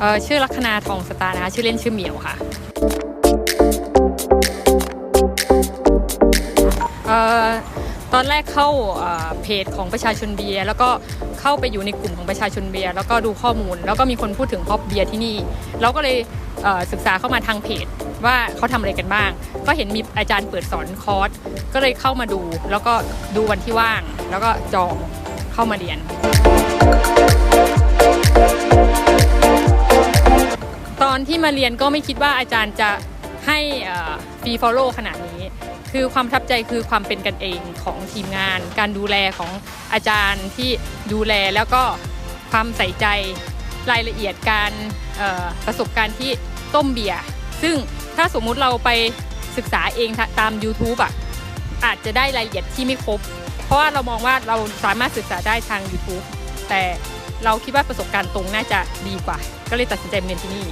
เอ่อชื่อลัคนาทองสตาร์นะคะชื่อเล่นชื่อเหมียวค่ะเอ่อตอนแรกเข้าเพจของประชาชนเบียร์แล้วก็เข้าไปอยู่ในกลุ่มของประชาชนเบียร์แล้วก็ดูข้อมูล แล้วก็มีคนพูดถึงฮอปเบียร์ที่นี่เราก็เลยเศึกษาเข้ามาทางเพจว่าเขาทำอะไรกันบ้าง ก็เห็นมีอาจารย์เปิดสอนคอร์สก็เลยเข้ามาดู แล้วก็ดูวันที่ว่าง แล้วก็จองเข้ามาเรียน อนที่มาเรียนก็ไม่คิดว่าอาจารย์จะให้ฟรีฟอลโล่ขนาดนี้ คือความประทับใจคือความเป็นกันเองของทีมงาน การดูแลของอาจารย์ที่ดูแลแล้วก็ความใส่ใจรายละเอียดการประสบการณ์ที่ต้มเบียร์ซึ่งถ้าสมมุติเราไปศึกษาเองตาม YouTube อะอาจจะได้รายละเอียดที่ไม่ครบ เพราะว่าเรามองว่าเราสามารถศึกษาได้ทาง YouTube แต่เราคิดว่าประสบการณ์ตรงน่าจะดีกว่า ก็เลยตัดสินใจมาเรียนที่นี่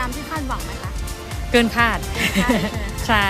ตามที่คาดหวังไหมคะ เกินคาด ใช่ไหมใช่